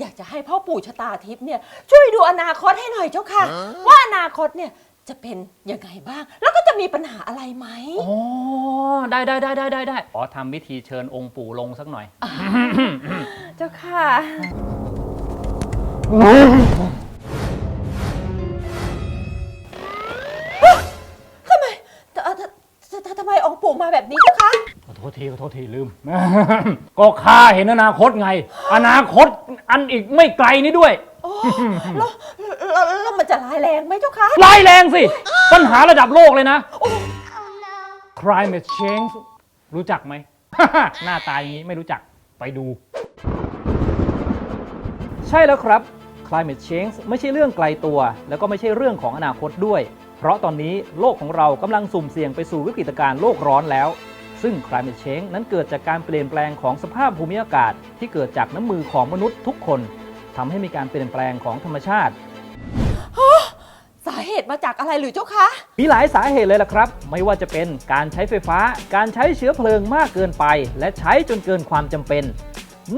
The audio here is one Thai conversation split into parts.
อยากจะให้พ่อปู่ชะตาทิพย์เนี่ยช่วยดูอนาคตให้หน่อยเจ้าค่ะ ว่าอนาคตเนี่ยจะเป็นยังไงบ้าง แล้วก็จะมีปัญหาอะไรไหมอ๋อได้ได้ได้ได้ได้ได้ขอทำวิธีเชิญองค์ปู่ลงสักหน่อย เจ้าค่ะ ทำไมททททำไมองค์ปู่มาแบบนี้เจ้าคะ ขอโทษทีขอโทษทีลืม ก็ข้าเห็นอนาคตไง อนาคต อันอีกไม่ไกลนี้ด้วย โอ้แล้วแล้วแล้วมันจะร้ายแรงไหมเจ้าคะร้ายแรงสิ ปัญหาระดับโลกเลยนะ climate change รู้จักไหม หน้าตาอย่างนี้ไม่รู้จักไปดู ใช่แล้วครับ climate change ไม่ใช่เรื่องไกลตัว แล้วก็ไม่ใช่เรื่องของอนาคตด้วย เพราะตอนนี้โลกของเรากำลังสุ่มเสี่ยงไปสู่วิกฤตการณ์โลกร้อนแล้ว ซึ่ง climate change นั้นเกิดจากการเปลี่ยนแปลงของสภาพภูมิอากาศ ที่เกิดจากน้ำมือของมนุษย์ทุกคน ทำให้มีการเปลี่ยนแปลงของธรรมชาติ สาเหตุมาจากอะไรหรือเจ้าคะ มีหลายสาเหตุเลยล่ะครับ ไม่ว่าจะเป็นการใช้ไฟฟ้า การใช้เชื้อเพลิงมากเกินไป และใช้จนเกินความจำเป็น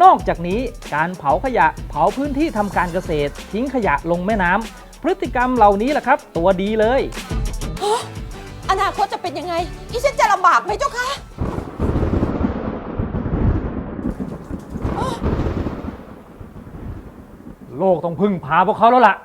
นอกจากนี้การเผาขยะ เผาพื้นที่ทำการเกษตร ทิ้งขยะลงแม่น้ำพฤติกรรมเหล่านี้แหละครับ ตัวดีเลย อนาคตจะเป็นยังไง ที่ฉันจะลำบากไหมเจ้าคะโลกต้องพึ่งพาพวกเขาแล้วล่ะ